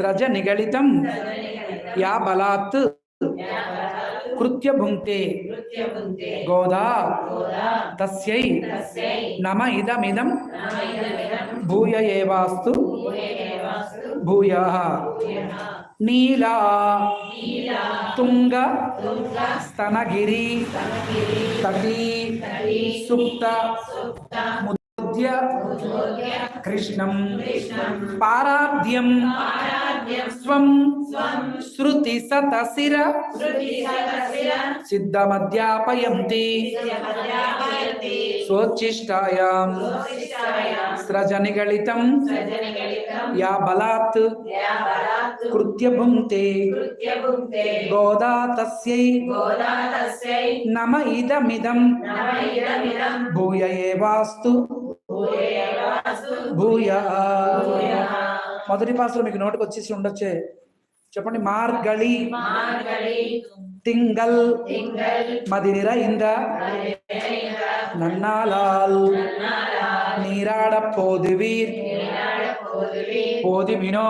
స్రజ నిగళితం yeah బలాత్ కృత్య భుంక్తే గోదా తస్యై నమ ఇదమిదం భూయ ఏవాస్తు భూయ నీలా తుంగ స్తనగిరి తటీ సుప్త ముద్య కృష్ణం పారాధ్యం స్వం శృతి సతశిర సిద్ధమధ్యాపయంతి స్వోచ్ఛిష్టాయాం స్రజనిగళితం యా బలాత్ కృత్య భుంక్తే గోదా తస్యై నమ ఇదమిదం భూయ ఏవాస్తు భూయ మొదటి పాసలు మీకు నోటికి వచ్చేసి ఉండొచ్చే చెప్పండి మార్గళి తింగల్ మది நிறைந்த நன்னாளால் நீராட போதுவீர் போதுமினோ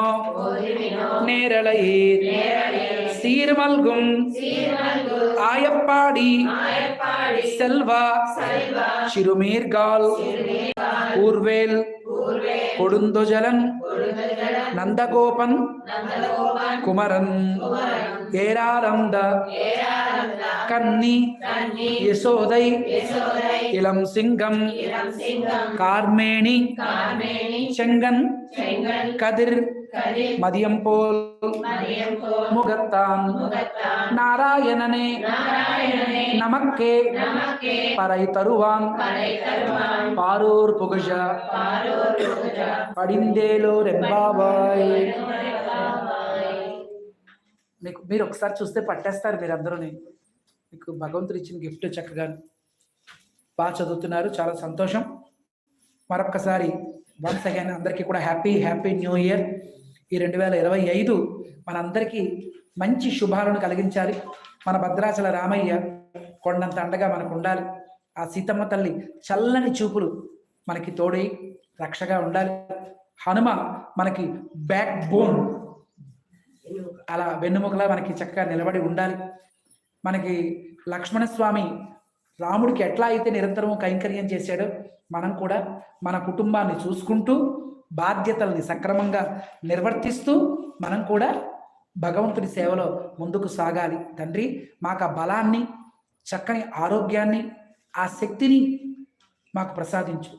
நேரலையீர் சீர்மல்கும் ஆயப்பாடி செல்வா சிறுமீர்கால் ஊர்வேல் கொடுந்தொஜலன் நந்தகோபன் குமரன் ஏராளந்த கன்னி யசோதை இளம் சிங்கம் கார்மேனி செங்கன் கதிர் மதியம் போல் முகத்தான் நாராயணனே நமக்கே பறை தருவான் பாரூர் புகழ పడిందేలో రెబ్బాబాయ్ మీకు మీరు ఒకసారి చూస్తే పట్టేస్తారు మీరందరూ మీకు భగవంతుడు ఇచ్చిన గిఫ్ట్ చక్కగా బాగా చదువుతున్నారు చాలా సంతోషం మరొక్కసారి వన్స్ అగైన్ అందరికీ కూడా హ్యాపీ హ్యాపీ న్యూ ఇయర్ ఈ రెండు వేల ఇరవై ఐదు మనందరికీ మంచి శుభాలను కలిగించాలి. మన భద్రాచల రామయ్య కొండంత అండగా మనకు ఉండాలి ఆ సీతమ్మ తల్లి చల్లని చూపులు మనకి తోడై రక్షగా ఉండాలి. హనుమ మనకి బ్యాక్ బోన్ అలా వెన్నుముకలా మనకి చక్కగా నిలబడి ఉండాలి. మనకి లక్ష్మణస్వామి రాముడికి ఎట్లా అయితే నిరంతరం కైంకర్యం చేశాడో మనం కూడా మన కుటుంబాన్ని చూసుకుంటూ బాధ్యతల్ని సక్రమంగా నిర్వర్తిస్తూ మనం కూడా భగవంతుడి సేవలో ముందుకు సాగాలి. తండ్రి మాకు ఆ బలాన్ని చక్కని ఆరోగ్యాన్ని ఆ శక్తిని మాకు ప్రసాదించు.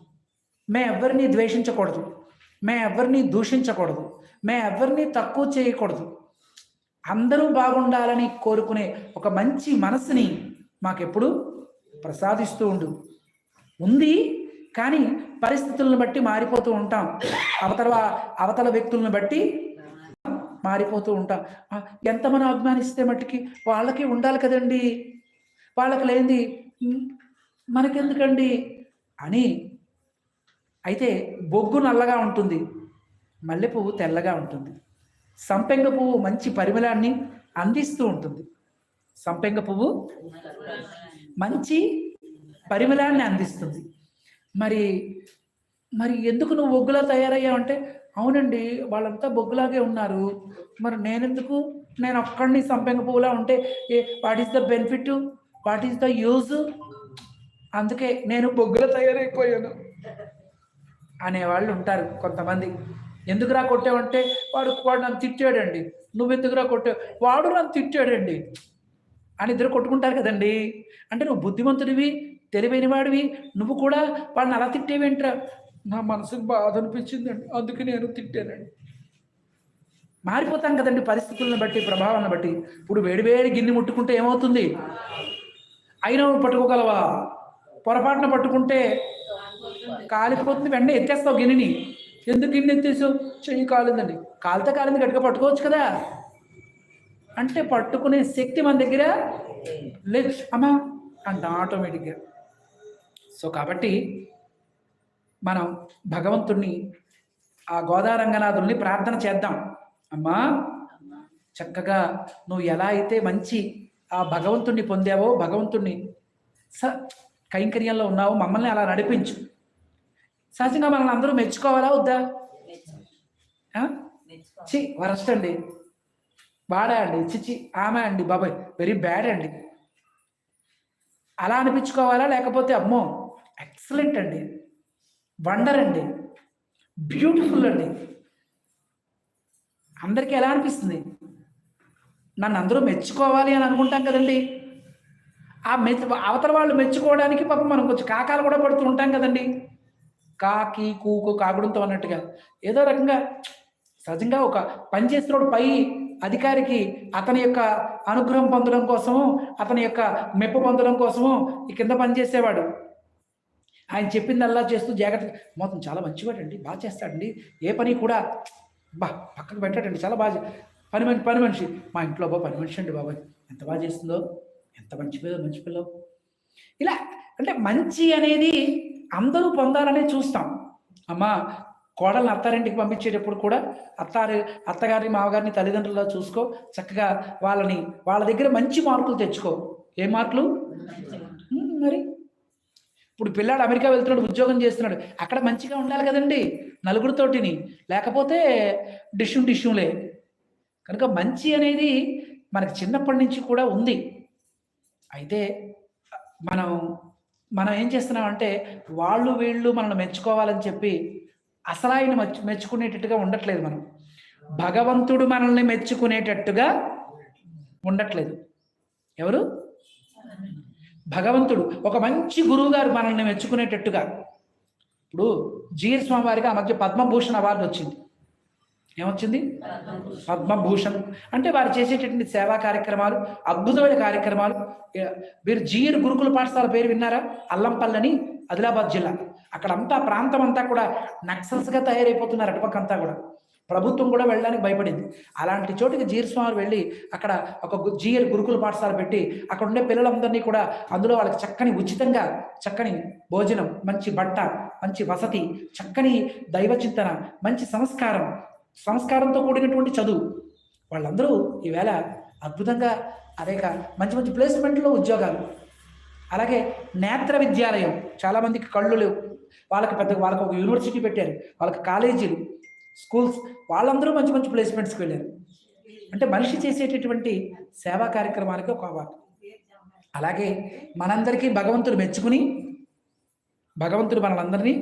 మే ఎవరిని ద్వేషించకూడదు. మే ఎవరిని దూషించకూడదు. మే ఎవరిని తక్కువ చేయకూడదు. అందరూ బాగుండాలని కోరుకునే ఒక మంచి మనసుని మాకెప్పుడు ప్రసాదిస్తూ ఉండు. ఉంది కానీ పరిస్థితులను బట్టి మారిపోతూ ఉంటాం. అవతల అవతల వ్యక్తులను బట్టి మారిపోతూ ఉంటాం. ఎంత మనం అభిమానిస్తే మట్టుకి వాళ్ళకి ఉండాలి కదండి. వాళ్ళకి లేనిది మనకెందుకండి? అని అయితే బొగ్గు నల్లగా ఉంటుంది. మల్లె పువ్వు తెల్లగా ఉంటుంది. సంపెంగ పువ్వు మంచి పరిమళాన్ని అందిస్తూ ఉంటుంది. సంపెంగ పువ్వు మంచి పరిమళాన్ని అందిస్తుంది. మరి మరి ఎందుకు నువ్వు బొగ్గులా తయారయ్యావు అంటే అవునండి వాళ్ళంతా బొగ్గులాగే ఉన్నారు. మరి నేనెందుకు? నేను ఒక్కడిని సంపెంగ పువ్వులా ఉంటే ఏ what is the benefit what is the use అందుకే నేను బొగ్గులా తయారైపోయాను. అనేవాళ్ళు ఉంటారు కొంతమంది. ఎందుకురా కొట్టావంటే వాడు వాడు నన్ను తిట్టాడండి. నువ్వు ఎందుకురా కొట్టావు? వాడు నన్ను తిట్టాడండి. అని ఇద్దరు కొట్టుకుంటారు కదండి. అంటే నువ్వు బుద్ధిమంతుడివి తెలివైన వాడివి. నువ్వు కూడా వాడిని అలా తిట్టేవేంట్రా? నా మనసుకు బాధ అనిపించిందండి. అందుకే నేను తిట్టానండి. మారిపోతాం కదండి పరిస్థితులను బట్టి ప్రభావాన్ని బట్టి. ఇప్పుడు వేడివేడి గిన్నె ముట్టుకుంటే ఏమవుతుంది? అయినా నువ్వు పట్టుకోగలవా? పొరపాటున పట్టుకుంటే కాలిపోతుంది. వెంటనే ఎత్తేస్తావు గిన్నెని. ఎందుకు గిన్నె ఎత్తేసావు? చెయ్యి కాలిందండి. కాలితే కాలింది గట్టిగా పట్టుకోవచ్చు కదా. అంటే పట్టుకునే శక్తి మన దగ్గర లేదు. అమ్మా అంట ఆటోమేటిక్గా సో కాబట్టి మనం భగవంతుణ్ణి ఆ గోదారంగనాథుల్ని ప్రార్థన చేద్దాం. అమ్మా చక్కగా నువ్వు ఎలా అయితే మంచి ఆ భగవంతుణ్ణి పొందావో భగవంతుణ్ణి స కైంకర్యంలో ఉన్నావో మమ్మల్ని అలా నడిపించు. సహజంగా మనల్ని అందరూ మెచ్చుకోవాలా వద్దా? చి వరస్ట్ అండి బాడా అండి చిచి ఆమె అండి బాబాయ్. వెరీ బ్యాడ్ అండి. అలా అనిపించుకోవాలా లేకపోతే అమ్మో? ఎక్సలెంట్ అండి. వండర్ అండి. బ్యూటిఫుల్ అండి. అందరికీ ఎలా అనిపిస్తుంది? నన్ను అందరూ మెచ్చుకోవాలి అని అనుకుంటాం కదండి. ఆ మెచ్చు అవతల వాళ్ళు మెచ్చుకోవడానికి పాపం మనం కొంచెం కాకాలు కూడా పడుతూ ఉంటాం కదండి. కాకి కూకు కాకుడంతో అన్నట్టుగా. ఏదో రకంగా సహజంగా ఒక పనిచేస్తున్నోడు పై అధికారికి అతని యొక్క అనుగ్రహం పొందడం కోసము అతని యొక్క మెప్పు పొందడం కోసము ఈ కింద పనిచేసేవాడు. ఆయన చెప్పిందల్లా చేస్తూ జాగ్రత్త మొత్తం చాలా మంచివాడండి బాగా చేస్తాడండి. ఏ పని కూడా బా పక్కకు పెట్టాడండి చాలా బాగా పని మనిషి పని మనిషి. మా ఇంట్లో బా పని మనిషి అండి బాబాయ్. ఎంత బాగా చేస్తుందో ఎంత మంచి పిల్ల మంచి పిల్ల ఇలా అంటే మంచి అనేది అందరూ పొందాలనే చూస్తాం. అమ్మ కోడల్ని అత్తారింటికి పంపించేటప్పుడు కూడా అత్తారి అత్తగారిని మామగారిని తల్లిదండ్రుల్లో చూసుకో. చక్కగా వాళ్ళని వాళ్ళ దగ్గర మంచి మార్కులు తెచ్చుకో. ఏ మార్కులు? మరి? ఇప్పుడు పిల్లాడు అమెరికా వెళ్తున్నాడు ఉద్యోగం చేస్తున్నాడు. అక్కడ మంచిగా ఉండాలి కదండి నలుగురితోటిని. లేకపోతే డిష్యూ డిష్యూలే. కనుక మంచి అనేది మనకి చిన్నప్పటి నుంచి కూడా ఉంది. అయితే మనం మనం ఏం చేస్తున్నామంటే వాళ్ళు వీళ్ళు మనల్ని మెచ్చుకోవాలని చెప్పి అసలాయిని మెచ్చు మెచ్చుకునేటట్టుగా ఉండట్లేదు మనం. భగవంతుడు మనల్ని మెచ్చుకునేటట్టుగా ఉండట్లేదు. ఎవరు? భగవంతుడు ఒక మంచి గురువు గారు మనల్ని మెచ్చుకునేటట్టుగా. ఇప్పుడు జీర్ స్వామి వారికి ఆ మధ్య పద్మభూషణ్ అవార్డు వచ్చింది. ఏమొచ్చింది? పద్మభూషణ్. అంటే వారు చేసేటటువంటి సేవా కార్యక్రమాలు అద్భుతమైన కార్యక్రమాలు. మీరు జీర్ గురుకుల పాఠశాల పేరు విన్నారా? అల్లంపల్లని ఆదిలాబాద్ జిల్లా. అక్కడ అంతా ప్రాంతం అంతా కూడా నక్సల్స్గా తయారైపోతున్నారు అటుపక్క అంతా కూడా. ప్రభుత్వం కూడా వెళ్ళడానికి భయపడింది. అలాంటి చోటుకి జీర్ స్వామి వెళ్ళి అక్కడ ఒక గు- గురుకుల పాఠశాల పెట్టి అక్కడ ఉండే పిల్లలందరినీ కూడా అందులో వాళ్ళకి చక్కని ఉచితంగా చక్కని భోజనం మంచి బట్ట మంచి వసతి చక్కని దైవ చింతన మంచి సంస్కారం సంస్కారంతో కూడినటువంటి చదువు. వాళ్ళందరూ ఈవేళ అద్భుతంగా అనేక మంచి మంచి ప్లేస్మెంట్లో ఉద్యోగాలు. అలాగే నేత్ర విద్యాలయం. చాలామందికి కళ్ళు లేవు. వాళ్ళకి పెద్ద వాళ్ళకి ఒక యూనివర్సిటీ పెట్టారు. వాళ్ళకి కాలేజీలు. స్కూల్స్ వాళ్ళందరూ మంచి మంచి ప్లేస్మెంట్స్కి వెళ్ళారు. అంటే మనిషి చేసేటటువంటి సేవా కార్యక్రమాలకి ఒక అవార్డు. అలాగే మనందరికీ భగవంతుడు మెచ్చుకుని భగవంతుడు మనలందరినీ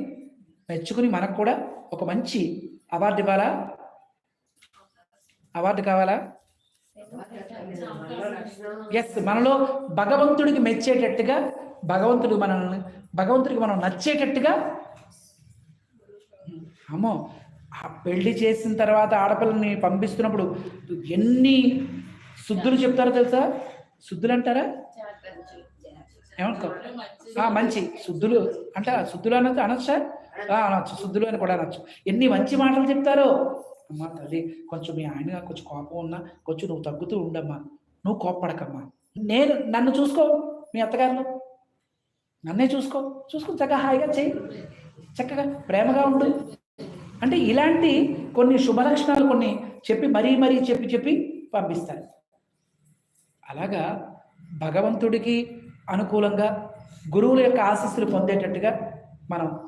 మెచ్చుకుని మనకు కూడా ఒక మంచి అవార్డు ఇవ్వాలా? అవార్డు కావాలా? ఎస్ మనలో భగవంతుడికి మెచ్చేటట్టుగా భగవంతుడు మనల్ని భగవంతుడికి మనం నచ్చేటట్టుగా అమ్మో ఆ పెళ్ళి చేసిన తర్వాత ఆడపిల్లని పంపిస్తున్నప్పుడు ఎన్ని శుద్ధులు చెప్తారో తెలుసా? శుద్ధులు అంటారా? ఏమనుకో మంచి. శుద్ధులు అంటే శుద్ధులు అనొచ్చు? అనొచ్చా? ఆ, అనొచ్చు. శుద్ధులు అని కూడా అనొచ్చు. ఎన్ని మంచి మాటలు చెప్తారో? అమ్మా తల్లి కొంచెం మీ ఆయన కొంచెం కోపం ఉన్నా కొంచెం నువ్వు తగ్గుతూ ఉండమ్మా. నువ్వు కోప్పడకమ్మా. నేను నన్ను చూసుకో మీ అత్తగారిలో. నన్నే చూసుకో. చూసుకుని చక్కగా హాయిగా చేయి చక్కగా ప్రేమగా ఉండు. అంటే ఇలాంటి కొన్ని శుభలక్షణాలు కొన్ని చెప్పి మరీ మరీ చెప్పి చెప్పి పంపిస్తారు. అలాగా భగవంతుడికి అనుకూలంగా గురువుల యొక్క ఆశీస్సులు పొందేటట్టుగా మనం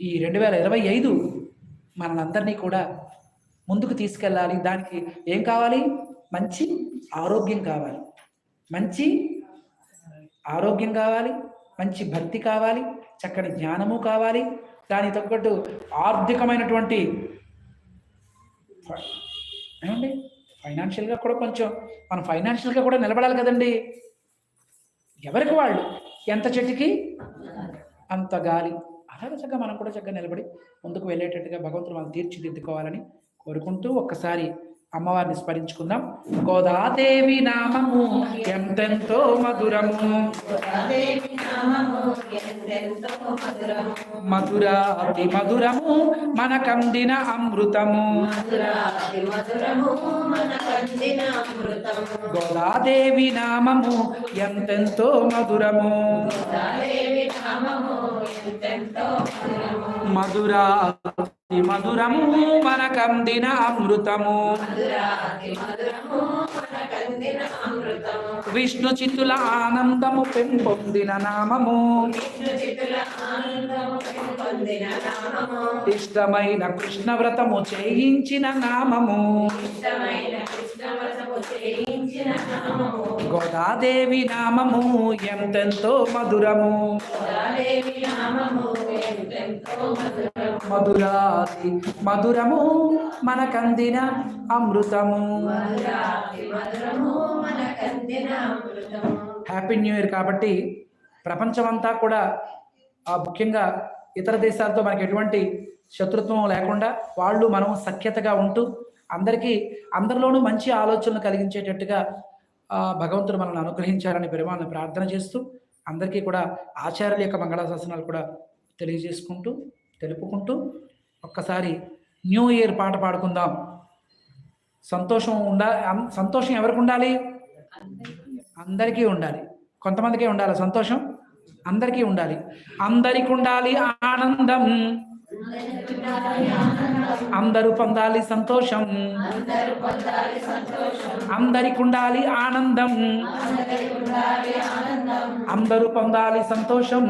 ఈ రెండు వేల ఇరవై ఐదు మనందరినీ కూడా ముందుకు తీసుకెళ్ళాలి. దానికి ఏం కావాలి? మంచి ఆరోగ్యం కావాలి. మంచి ఆరోగ్యం కావాలి. మంచి భక్తి కావాలి. చక్కటి జ్ఞానము కావాలి. దానికి తగ్గట్టు ఆర్థికమైనటువంటి ఫ- ఏమండి? ఫైనాన్షియల్గా కూడా కొంచెం మనం ఫైనాన్షియల్గా కూడా నిలబడాలి కదండి. ఎవరికి వాళ్ళు? ఎంత చెట్టుకి? అంత గాలి. అలాగే చక్కగా మనం కూడా చక్కగా నిలబడి ముందుకు వెళ్ళేటట్టుగా భగవంతుడు మనం తీర్చిదిద్దుకోవాలని కోరుకుంటూ ఒక్కసారి అమ్మవారిని స్మరించుకుందాం. గోదాదేవి నామము ఎంతెంతో మధురము. మధుర అతి మధురము మనకందిన అమృతము. గోదాదేవి నామము ఎంతెంతో మధురము. మధుర మధురము మనకందిన అమృతము. విష్ణు చిత్తుల ఆనందము పెంపొందిన నామము. ఇష్టమైన కృష్ణ వ్రతము చేయించిన నామము. గోదాదేవి నామము ఎంతెంతో మధురము. మధురాతి మధురము మనకందిన అమృతము. హ్యాపీ న్యూ ఇయర్ కాబట్టి ప్రపంచమంతా కూడా ఆ ముఖ్యంగా ఇతర దేశాలతో మనకి ఎటువంటి శత్రుత్వం లేకుండా వాళ్ళు మనం సఖ్యతగా ఉంటూ అందరికీ అందరిలోనూ మంచి ఆలోచనలు కలిగించేటట్టుగా భగవంతుడు మనల్ని అనుగ్రహించాలని పెరుమాలను ప్రార్థన చేస్తూ అందరికీ కూడా ఆచార్యుల యొక్క మంగళాశాసనాలు కూడా తెలియజేసుకుంటూ తెలుపుకుంటూ ఒక్కసారి న్యూ ఇయర్ పాట పాడుకుందాం. సంతోషం ఉండా అం- సంతోషం ఎవరికి ఉండాలి? అందరికీ ఉండాలి. కొంతమందికే ఉండాలి సంతోషం? అందరికీ ఉండాలి. అందరికి ఉండాలి ఆనందం. అందరూ పొందాలి సంతోషం. అందరికి ఉండాలి ఆనందం. అందరూ పొందాలి సంతోషం.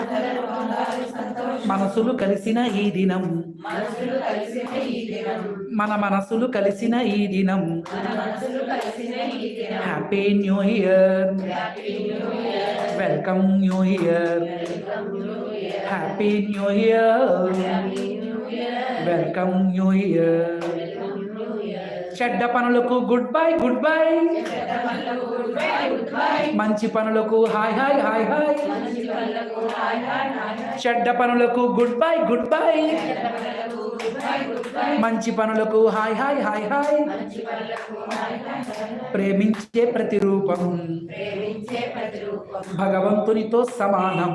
అందరూ పొందాలి సంతోషం మనసులు కలిసిన ఈ దినం. మనసులు కలిసిన ఈ దినం మన మనసులు కలిసిన ఈ దినం. మన మనసులు కలిసిన ఈ దినం happy new year happy new year welcome new year welcome new year happy new year happy new year welcome new year welcome new year చెడ్డ పనులకు గుడ్ బై గుడ్ బై. మంచి పనులకు హాయ్ హాయ్ హాయ్ హాయ్. చెడ్డ పనులకు good bye good bye. మంచి పనులకు hi hi hi hi. ప్రేమించే ప్రతిరూపం భగవంతునితో సమానం.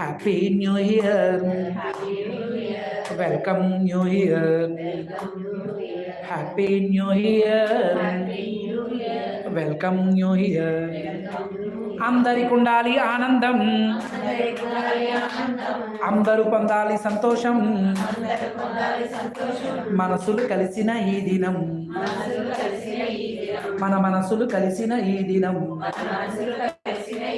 Happy new year welcome new year happy new year welcome new year అందరికి ఉండాలి ఆనందం. అందరూ పొందాలి సంతోషం. మనసులు కలిసిన ఈ దినం. మన మనసులు కలిసిన ఈ దినం.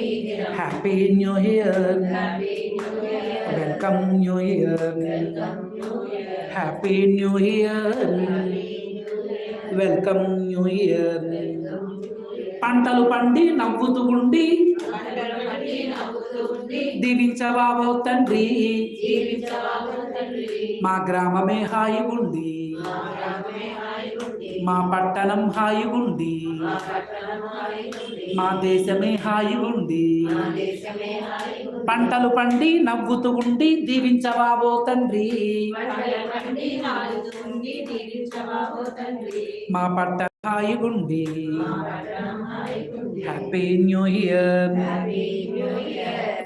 మన మనసులు కలిసిన ఈ దినం happy new year happy new year welcome new year welcome new year happy new year happy new year welcome new year welcome new year పంటలు పండి నవ్వుతూ ఉండి పంటలు పండి నవ్వుతూ ఉండి దీవించవావో తండ్రి జీవించవాకు తండ్రి మా గ్రామమే గ్రామమే హాయిగుండి మా పట్టణం పట్టణం హాయిగుండి మా దేశమే దేశమే హాయిగుండి పంటలు పండి నవ్వుతూ ఉండి దీవించవావో తండ్రి. మా పట్టణం పట్టణం హాయిగుండి. Happy new year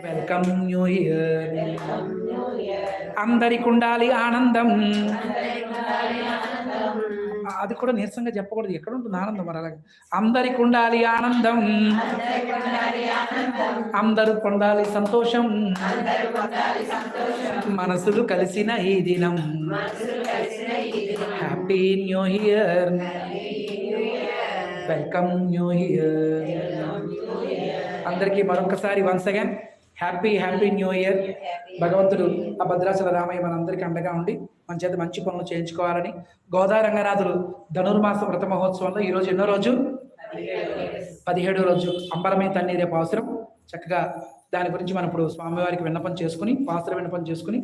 welcome new year అందరికి ఉండాలి ఆనందం. అది కూడా నీరసంగా చెప్పకూడదు. ఎక్కడ ఉంటుంది ఆనందం మరి అలాగే? అందరికి ఉండాలి ఆనందం. అందరూ పొందాలి సంతోషం. మనసులు కలిసిన ఈ దినం. Happy new year welcome new year అందరికీ మరొకసారి once again happy happy new year భగవంతుడు ఆ భద్రాచల రామయ్య మనందరికీ అండగా ఉండి మన చేత మంచి పనులు చేయించుకోవాలని గోదా రంగనాథులు ధనుర్మాస వ్రత మహోత్సవంలో ఈరోజు ఎన్నో రోజు? పదిహేడో రోజు. అంబరమే తన్ని రేపు అవసరం. చక్కగా దాని గురించి మనం ఇప్పుడు స్వామివారికి విన్నపం చేసుకుని పాసర విన్నపం చేసుకుని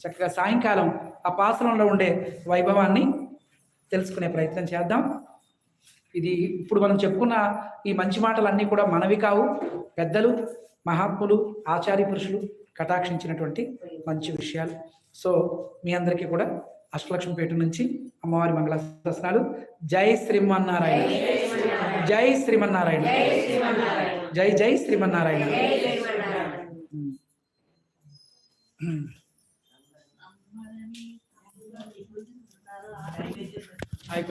చక్కగా సాయంకాలం ఆ పాసరంలో ఉండే వైభవాన్ని తెలుసుకునే ప్రయత్నం చేద్దాం. ఇది ఇప్పుడు మనం చెప్పుకున్న ఈ మంచి మాటలన్నీ కూడా మనవి కావు. పెద్దలు మహాత్ములు ఆచార్య పురుషులు కటాక్షించినటువంటి మంచి విషయాలు. సో మీ అందరికీ కూడా అష్టలక్ష్మి పేట నుంచి అమ్మవారి మంగళాశాసనాలు జై శ్రీమన్నారాయణ. జై శ్రీమన్నారాయణ. జై జై శ్రీమన్నారాయణ.